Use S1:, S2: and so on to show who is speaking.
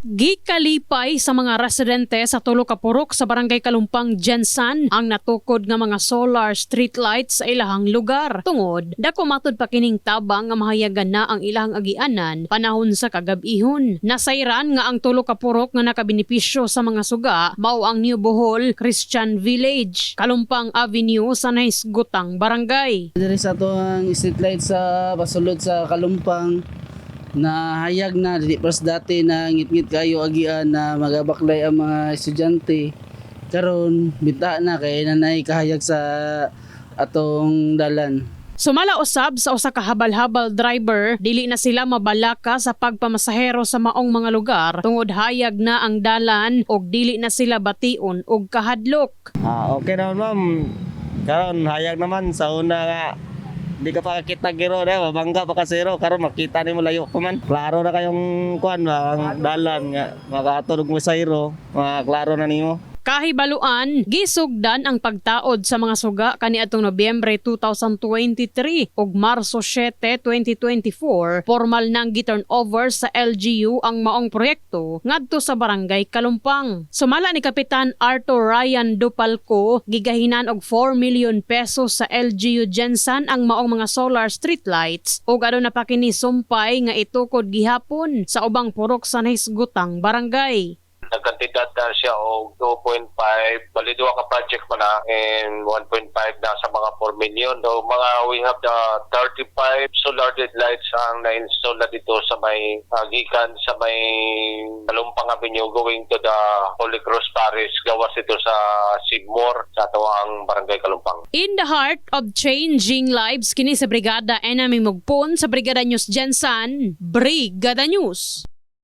S1: Gikalipay sa mga residente sa tulo ka purok sa barangay Kalumpang Jensan ang natukod nga mga solar street lights sa ilahang lugar. Tungod, dako matud pa kining tabang nga mahayagan na ang ilahang agianan panahon sa kagabihon. Nasayran nga ang tulo ka purok nga nakabenepisyo sa mga suga mao ang New Bohol Christian Village, Kalumpang Avenue sa Naisgutang Barangay.
S2: Diri sa to ang street light sa pasulod sa Kalumpang na hayag na di pas dati na ngit-ngit kayo agian na magabaklay ang mga estudyante karon bita na kay nanay kahayag sa atong dalan
S1: Sumala usab sa usa ka habal-habal driver, dili na sila mabalaka sa pagpamasahero sa maong mga lugar tungod hayag na ang dalan og dili na sila bation og kahadlok.
S3: Ah, okay naman ma'am. Karon hayag naman sa una nga di ka pa kita giro na mabangga pa ka zero karon makita nimo layo pa man. Klaro na kayong kuan ba ang dalan nga makatulog mo sa zero, mga klaro na nimo.
S1: Kahibaluan, gisugdan ang pagtaod sa mga suga kaniadtong Nobyembre 2023 ug Marso 7, 2024, formal nang giturn over sa LGU ang maong proyekto ngadto sa barangay Kalumpang. Sumala ni Kapitan Arthur Ryan Dupalco, gigahinan og 4 million pesos sa LGU Gensan ang maong mga solar streetlights ug adto na pa kini sumpay nga itukod gihapon sa ubang purok sa nahisgutang barangay.
S4: Nagkantidad na siya o 2.5 bali duha ka project pa na and 1.5 na sa mga 4 million. So mga we have the 35 solar dead lights ang na-install na dito sa may uh, sa may Talumpang Avenue going to the Holy Cross Parish gawas ito sa Sigmore sa tuwang barangay Kalumpang
S1: In the heart of changing lives kini sa Brigada Enemy Mugpon sa Brigada News Jensan, Brigada News.